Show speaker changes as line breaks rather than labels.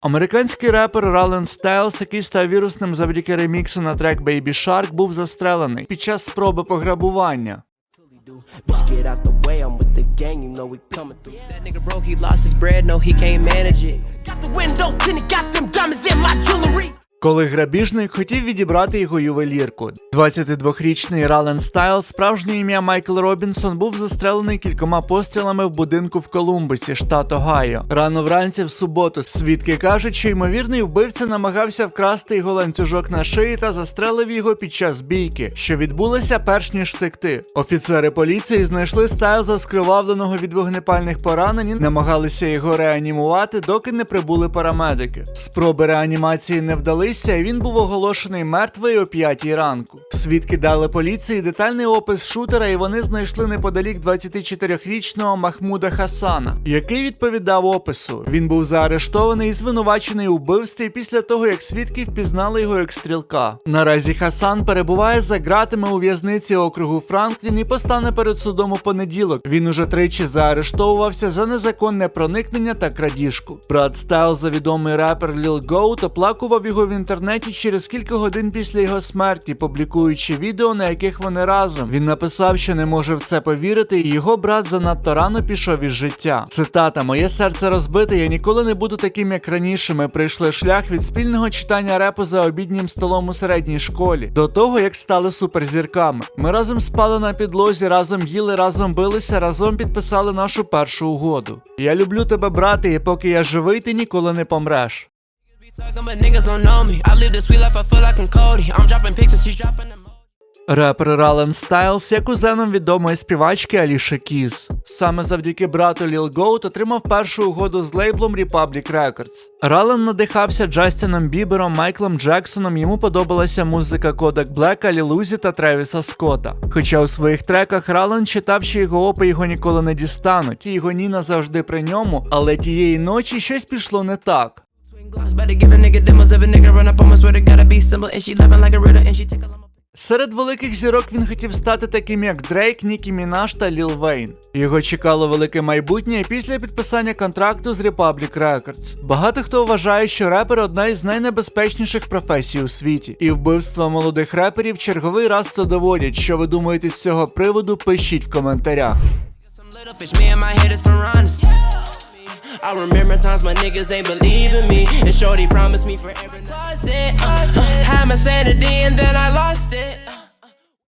Американський репер Рален Стайлз, який став вірусним завдяки реміксу на трек Baby Shark, був застрелений під час спроби пограбування.
That.
Коли грабіжник хотів відібрати його ювелірку. 22-річний Рален Стайлз, справжнє ім'я Майкл Робінсон, був застрелений кількома пострілами в будинку в Колумбусі, штат Огайо. Рано вранці в суботу свідки кажуть, що ймовірний вбивця намагався вкрасти його ланцюжок на шиї та застрелив його під час бійки, що відбулося перш ніж втекти. Офіцери поліції знайшли Стайлза скривавленого від вогнепальних поранень, намагалися його реанімувати, доки не прибули парамедики. Спроби реанімації не вдалися, і він був оголошений мертвий о 5 ранку. Свідки дали поліції детальний опис шутера, і вони знайшли неподалік 24-річного Махмуда Хасана, який відповідав опису. Він був заарештований і звинувачений у вбивстві після того, як свідки впізнали його як стрілка. Наразі Хасан перебуває за ґратами у в'язниці округу Франклін і постане перед судом у понеділок. Він уже тричі заарештовувався за незаконне проникнення та крадіжку. Брат Стайлза, відомий репер Ліл Гоут, оплакував його в інтернеті через кілька годин після його смерті, публікуючи відео, на яких вони разом. Він написав, що не може в це повірити, і його брат занадто рано пішов із життя. Цитата: Моє серце розбите, я ніколи не буду таким, як раніше. Ми пройшли шлях від спільного читання репу за обіднім столом у середній школі до того, як стали суперзірками. Ми разом спали на підлозі, разом їли, разом билися, разом підписали нашу першу угоду. Я люблю тебе, брате, і поки я живий, ти ніколи не помреш. Репер Рален Стайлз є кузеном відомої співачки Аліші Кіз. Саме завдяки брату Ліл Гоут отримав першу угоду з лейблом Republic Records. Рален надихався Джастіном Бібером, Майклом Джексоном. Йому подобалася музика Кодак Блека, Лілузі та Тревіса Скотта. Хоча у своїх треках Рален читав, що його опи його ніколи не дістануть, і його Ніна завжди при ньому, але тієї ночі щось пішло не так. Серед великих зірок він хотів стати таким, як Дрейк, Нікі Мінаш та Ліл Вейн. Його чекало велике майбутнє після підписання контракту з Republic Records. Багато хто вважає, що репер одна із найнебезпечніших професій у світі. І вбивства молодих реперів черговий раз це доводять. Що ви думаєте з цього приводу? Пишіть в коментарях.
I remember times my niggas ain't believe in me. And Shorty promised me forever. Closet, uh, had my sanity and then I lost it.